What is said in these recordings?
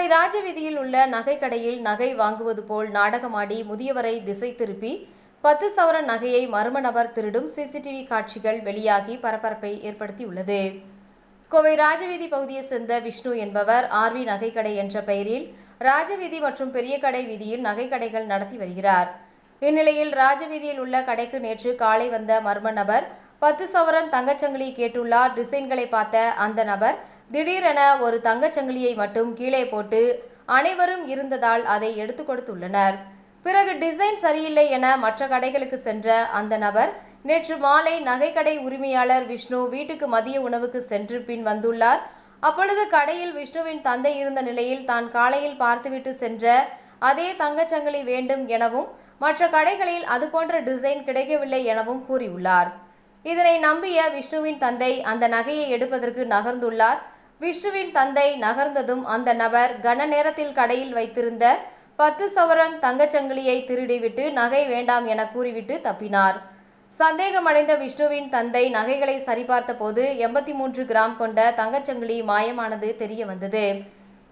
கோவை ராஜவீதியில் உள்ள நகைக்கடையில் நகை வாங்குவது போல் நாடகமாடி முதியவரை திசை திருப்பி பத்து சவரன் நகையை மர்ம நபர் திருடும் சிசிடிவி காட்சிகள் வெளியாகி பரபரப்பை ஏற்படுத்தியுள்ளது. கோவை ராஜவீதி பகுதியை சேர்ந்த விஷ்ணு என்பவர் ஆர்வி நகைக்கடை என்ற பெயரில் ராஜவீதி மற்றும் பெரிய கடை வீதியில் நகைக்கடைகள் நடத்தி வருகிறார். இந்நிலையில் ராஜவீதியில் உள்ள கடைக்கு நேற்று காலை வந்த மர்ம நபர் பத்து சவரன் தங்கச்சங்கிலி கேட்டுள்ளார். டிசைன்களை பார்த்த அந்த நபர் திடீரென ஒரு தங்கச்சங்கிலியை மட்டும் கீழே போட்டு அனைவரும் இருந்ததால் அதை எடுத்து கொடுத்துள்ளனர். பிறகு டிசைன் சரியில்லை என மற்ற கடைகளுக்கு சென்ற அந்த நபர் நேற்று மாலை நகைக்கடை உரிமையாளர் விஷ்ணு வீட்டுக்கு மதிய உணவுக்கு சென்று பின் வந்துள்ளார். அப்பொழுது கடையில் விஷ்ணுவின் தந்தை இருந்த நிலையில் தான் காலையில் பார்த்துவிட்டு சென்ற அதே தங்கச்சங்கிலி வேண்டும் எனவும் மற்ற கடைகளில் அதுபோன்ற டிசைன் கிடைக்கவில்லை எனவும் கூறியுள்ளார். இதனை நம்பிய விஷ்ணுவின் தந்தை அந்த நகையை எடுப்பதற்கு நகர்ந்துள்ளார். விஷ்ணுவின் தந்தை நகர்ந்ததும் அந்த நபர் கன நேரத்தில் கடையில் வைத்திருந்த பத்து சவரன் தங்கச்சங்கிலியை திருடிவிட்டு நகை வேண்டாம் என கூறிவிட்டு தப்பினார். சந்தேகமடைந்த விஷ்ணுவின் தந்தை நகைகளை சரிபார்த்த போது எண்பத்தி மூன்று கிராம் கொண்ட தங்கச்சங்கிலி மாயமானது தெரிய வந்தது.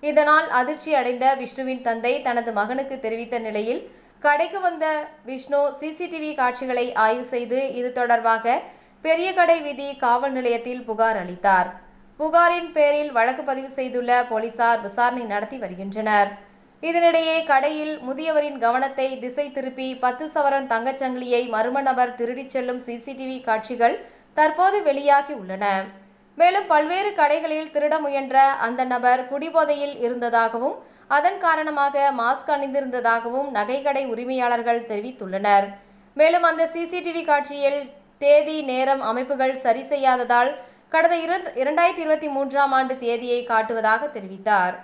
இதனால் அதிர்ச்சி அடைந்த விஷ்ணுவின் தந்தை தனது மகனுக்கு தெரிவித்த நிலையில் கடைக்கு வந்த விஷ்ணு சிசிடிவி காட்சிகளை ஆய்வு செய்து இது தொடர்பாக பெரிய கடை விதி காவல் நிலையத்தில் புகார் அளித்தார். புகாரின் பேரில் வழக்கு பதிவு செய்துள்ள போலீசார் விசாரணை நடத்தி வருகின்றனர். இதனிடையே கடையில் முதியவரின் கவனத்தை திசை திருப்பி பத்து சவரன் தங்கச்சங்கிலியை மர்ம நபர் திருடிச் செல்லும் சிசிடிவி காட்சிகள் தற்போது வெளியாகி உள்ளன. மேலும் பல்வேறு கடைகளில் திருட முயன்ற அந்த நபர் குடிபோதையில் இருந்ததாகவும் அதன் காரணமாக மாஸ்க் அணிந்திருந்ததாகவும் நகைக்கடை உரிமையாளர்கள் தெரிவித்துள்ளனர். மேலும் அந்த சிசிடிவி காட்சியில் தேதி நேரம் அமைப்புகள் சரி செய்யாததால் கடந்த இரண்டாயிரத்தி இருபத்தி மூன்றாம் ஆண்டு தேதியை காட்டுவதாக தெரிவித்தார்.